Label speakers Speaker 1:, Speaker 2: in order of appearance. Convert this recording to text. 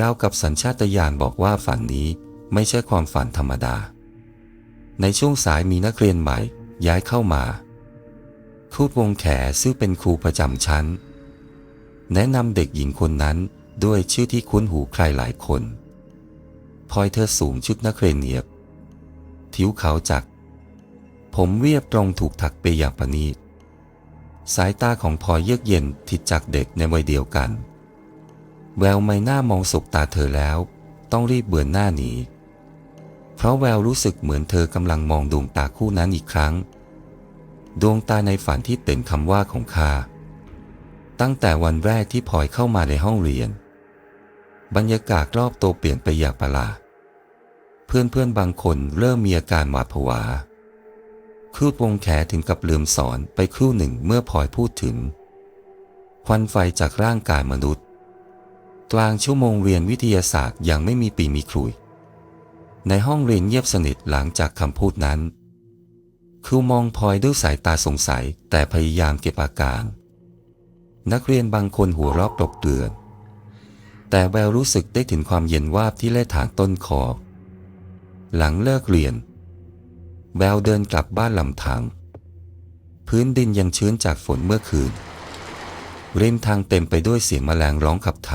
Speaker 1: ราวกับสัญชาตญาณบอกว่าฝันนี้ไม่ใช่ความฝันธรรมดา ในช่วงสายมีนักเรียนใหม่ย้ายเข้ามาครูวงแขซึ่งเป็นครูประจำชั้น แนะนำเด็กหญิงคนนั้นด้วยชื่อที่คุ้นหูใครหลายคนพลอยเธอสูงชุดนักเรียนเนียบผิวขาวจักผมเรียบตรงถูกถักไปอย่างประณีต สายตาของพลอยเยือกเย็นทิดจากเด็กในวัยเดียวกัน แววไม่น่ามองสบตาเธอแล้ว ต้องรีบเบือนหน้าหนี เพราะแววรู้สึกเหมือนเธอกำลังมองดวงตาคู่นั้นอีกครั้ง ดวงตาในฝันที่เป็นคำว่าของข้าตั้งแต่วันแรกที่พลอยเข้ามาในห้องเรียน บรรยากาศรอบโตวเปลี่ยนไปอย่างประหลาดเพื่อนๆบางคนเริ่มมีอาการหวาดผวาครูดวงแขถึงกับลืมสอนไปครู่หนึ่งเมื่อพลอยพูดถึง ควันไฟจากร่างกายมนุษย์ กลางชั่วโมงเรียนวิทยาศาสตร์ยังไม่มีปีมีครุย ในห้องเรียนเงียบสนิทหลังจากคำพูดนั้น ครูมองพลอยด้วยสายตาสงสัยแต่พยายามเก็บอาการ นักเรียนบางคนหัวรอบตกเตือน แต่แววรู้สึกได้ถึงความเย็นวาบที่เล่ฐานต้นคอ หลังเลิกเรียน แววเดินกลับบ้านลำทาง พื้นดินยังชื้นจากฝนเมื่อคืนริมทางเต็มไปด้วยเสียงแมลงร้องขับถ่าย